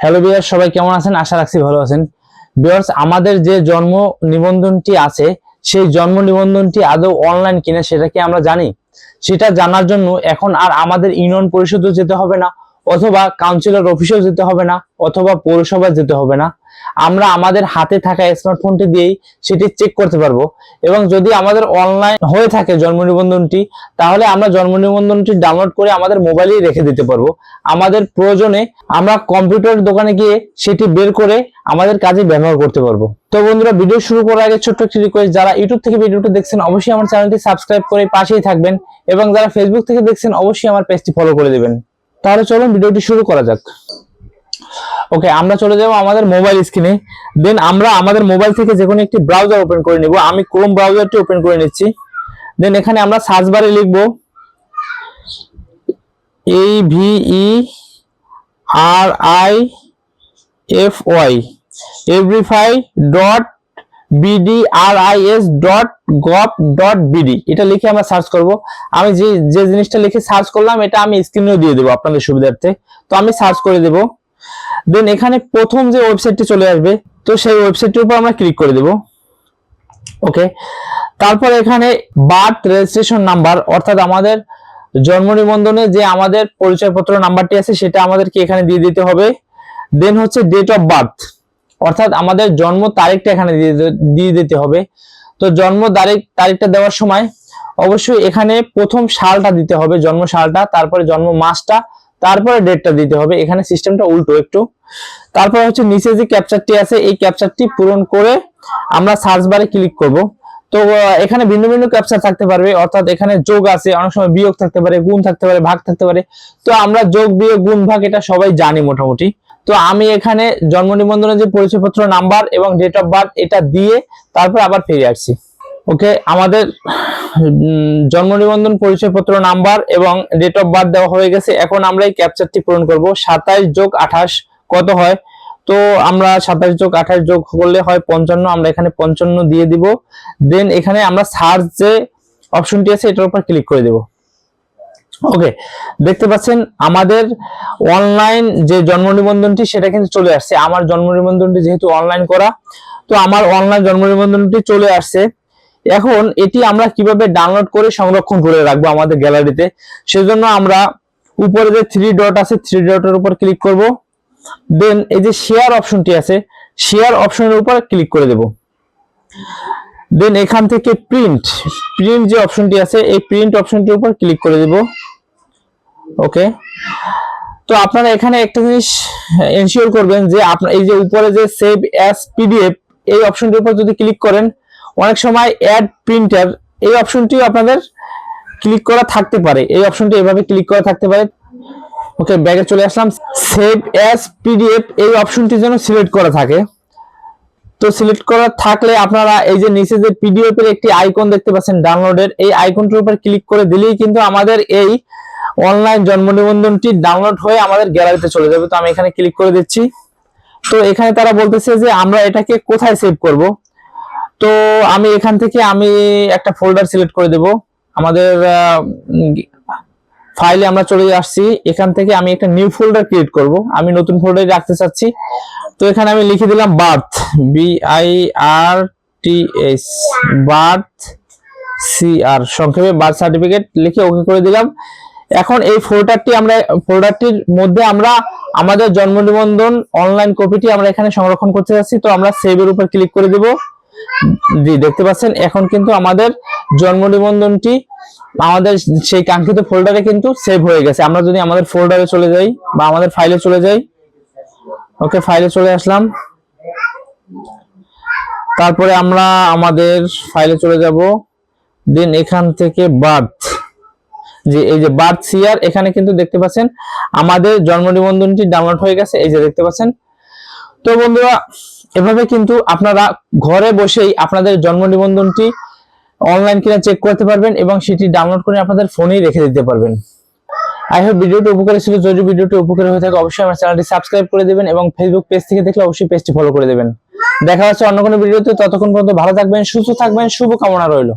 Hello বিয়ার সবাই কেমন আছেন? আশা রাখছি ভালো আছেন। বিয়ার্স আমাদের যে জন্ম নিবন্ধনটি আছে, সেই জন্ম নিবন্ধনটি আদৌ অনলাইন কিনা সেটা কি আমরা জানি? সেটা জানার জন্য এখন আর আমাদের ইউনিয়ন পরিষদও যেতে হবে না। অথবা কাউন্সিলর অফিসেও যেতে হবে না, অথবা পৌরসভায় যেতে হবে না। আমরা আমাদের হাতে থাকা স্মার্টফোনটি দিয়েই সেটি চেক করতে পারব। এবং যদি আমাদের অনলাইন হয়ে থাকে জন্ম নিবন্ধনটি, তাহলে আমরা জন্ম নিবন্ধনটি ডাউনলোড করে আমাদের মোবাইলেই রেখে দিতে পারব। আমাদের প্রয়োজনে আমরা কম্পিউটার দোকানে গিয়ে সেটি বের করে আমাদের কাজে ব্যবহার করতে পারব। তো বন্ধুরা ভিডিও শুরু করার আগে ছোট্ট একটি রিকোয়েস্ট যারা ইউটিউব থেকে ভিডিওটি দেখছেন, অবশ্যই আমার চ্যানেলটি সাবস্ক্রাইব করে পাশেই থাকবেন এবং যারা ফেসবুক থেকে দেখছেন, অবশ্যই আমার পেজটি ফলো করে দিবেন। তাহলে চলুন ভিডিওটি শুরু করা যাক। ওকে, আমরা চলে যাব আমাদের মোবাইল স্ক্রিনে দেন আমরা আমাদের মোবাইল থেকে যে কোনো একটি ব্রাউজার ওপেন করে নিব। আমি ক্রোম ব্রাউজারটি ওপেন করে নিচ্ছি। দেন এখানে আমরা সার্চ বারে লিখব এই V E R I F Y everify dot S dot dot BD এটা লিখে আমরা সার্চ করব। আমি যে যে জিনিসটা লিখে সার্চ করলাম, এটা আমি স্ক্রিনেও দিয়ে দেবো আপনাদের সুবিধার্থে। তো আমি সার্চ করে দেবো। দেন এখানে প্রথম যে ওয়েবসাইটটি চলে আসবে, তো সেই ওয়েবসাইটটির উপর আমরা ক্লিক করে দেব। ওকে তারপর এখানে বার্থ রেজিস্ট্রেশন নাম্বার অর্থাৎ আমাদের জন্ম নিবন্ধনে যে আমাদের পরিচয়পত্র নাম্বারটি আছে, সেটা আমাদেরকে এখানে দিয়ে দিতে হবে। দেন হচ্ছে ডেট অফ বার্থ অর্থাৎ আমাদের জন্ম তারিখটা এখানে দিয়ে দিতে হবে। তো জন্ম তারিখ, তারিখটা দেওয়ার সময় অবশ্যই এখানে প্রথম সালটা দিতে হবে, জন্ম সালটা, তারপরে জন্ম মাসটা, তারপরে ডেটটা দিতে হবে। এখানে সিস্টেমটা উল্টো একটু। তারপর হচ্ছে নিচে যে ক্যাপচারটি আছে, এই ক্যাপচারটি পূরণ করে আমরা সার্চ বারে ক্লিক করব। তো এখানে ভিন্ন ভিন্ন ক্যাপচার থাকতে পারবে। অর্থাৎ এখানে যোগ আছে, অনেক সময় বিয়োগ থাকতে পারে, গুণ থাকতে পারে, ভাগ থাকতে পারে। তো আমরা যোগ, বিয়োগ, গুণ, ভাগ, এটা সবাই জানি মোটামুটি। তো আমি এখানে জন্ম নিবন্ধনের যে পরিচয়পত্র, নাম্বার এবং ডেট অফ বার্থ এটা দিয়ে তারপর আবার ফিরে আসছি। ওকে? আমাদের জন্ম নিবন্ধন পরিচয়পত্র, নাম্বার এবং ডেট অফ বার্থ দেওয়া হয়ে গেছে। এখন আমরা এই ক্যাপচারটি পূরণ করব। সাতাশ যোগ আঠাশ কত হয়? তো আমরা সাতাশ যোগ আঠাশ যোগ করলে হয় পঞ্চান্ন, আমরা এখানে পঞ্চান্ন দিয়ে দিব। দেন এখানে আমরা সার্চ যে অপশনটি আছে, এটার উপর ক্লিক করে দেব। ওকে দেখতে পাচ্ছেন আমাদের অনলাইন যে জন্ম নিবন্ধনটি সেটা কিন্তু চলে আসছে। আমার জন্ম নিবন্ধনটি যেহেতু অনলাইন করা, তো আমার অনলাইন জন্ম নিবন্ধনটি চলে আসছে। এখন এটি আমরা কীভাবে ডাউনলোড করে সংরক্ষণ করে রাখব আমাদের গ্যালারিতে সেজন্য আমরা উপরে যে থ্রি ডট আছে থ্রি ডটের উপর ক্লিক করব। দেন এই যে শেয়ার অপশনটি আছে শেয়ার অপশনের উপর ক্লিক করে দেব। দেন এখান থেকে প্রিন্ট প্রিন্ট যে অপশনটি আছে, এই প্রিন্ট অপশনটির উপর ক্লিক করে দেব। ওকে তো আপনারা এখানে একটা জিনিস এনশিওর করবেন যে আপনার এই যে উপরে যে সেভ অ্যাজ পিডিএফ এই অপশনটির উপর যদি ক্লিক করেন, অনেক সময় অ্যাড প্রিন্টার এই অপশনটি আপনাদের ক্লিক করা থাকতে পারে। এই অপশনটি এভাবে ক্লিক করা থাকতে পারে। ওকে ব্যাগে চলে আসলাম। সেভ অ্যাজ পিডিএফ এই অপশনটি যেন সিলেক্ট করা থাকে। তো সিলেক্ট করা থাকলে আপনারা এই যে নিচে যে পিডিএফ এর একটি আইকন দেখতে পাচ্ছেন ডাউনলোডের এই আইকনটির উপর ক্লিক করে দিলেই কিন্তু আমাদের এই অনলাইন জন্ম নিবন্ধনটি ডাউনলোড হয়ে আমাদের গ্যালারিতে চলে যাবে। তো আমি এখানে ক্লিক করে দিচ্ছি। তো এখানে তারা বলতেছে যে, আমরা এটাকে কোথায় সেভ করব? তো আমি এখান থেকে আমি একটা ফোল্ডার সিলেক্ট করে দেব। আমাদের ফাইলে আমরা চলে আসছি। এখান থেকে আমি একটা নিউ ফোল্ডার ক্রিয়েট করব। আমি নতুন ফোল্ডারে রাখতে চাচ্ছি। তো এখানে আমি লিখে দিলাম birth B I R T S birth C R সংক্ষেপে বার্থ সার্টিফিকেট লিখে ওকে করে দিলাম। এখন এই ফোল্ডারটি আমরা ফোল্ডারটির মধ্যে আমরা আমাদের জন্ম নিবন্ধন অনলাইন কপিটি আমরা এখানে সংরক্ষণ করতে যাচ্ছি। তো আমরা সেভের উপর ক্লিক করে দেব। জি, দেখতে পাচ্ছেন, এখন কিন্তু আমাদের জন্ম নিবন্ধনটি আমাদের সেই কাঙ্ক্ষিত ফোল্ডারে কিন্তু সেভ হয়ে গেছে। আমরা যদি আমাদের ফোল্ডারে চলে যাই বা আমাদের ফাইলে চলে যাই ওকে ফাইলে চলে আসলাম। তারপরে আমরা আমাদের ফাইলে চলে যাব। দেন এখান থেকে বার্থ যে এই যে বার্থ সিয়ার এখানে কিন্তু দেখতে পাচ্ছেন আমাদের জন্ম নিবন্ধনটি ডাউনলোড হয়ে গেছে, এই যে দেখতে পাচ্ছেন। তো বন্ধুরা, এভাবে কিন্তু আপনারা ঘরে বসেই আপনাদের জন্ম নিবন্ধনটি অনলাইন কিনা চেক করতে পারবেন এবং সেটি ডাউনলোড করে আপনাদের ফোনেই রেখে দিতে পারবেন। আই হোপ ভিডিওটি উপকারী ছিল। যদি ভিডিওটি উপকারী হয়ে থাকে, অবশ্যই আমার চ্যানেলটি সাবস্ক্রাইব করে দেবেন এবং ফেসবুক পেজ থেকে দেখলে অবশ্যই পেজটি ফলো করে দেবেন। দেখা হচ্ছে অন্য কোনো ভিডিওতে ততক্ষণ পর্যন্ত ভালো থাকবেন, সুস্থ থাকবেন শুভ কামনা রইল।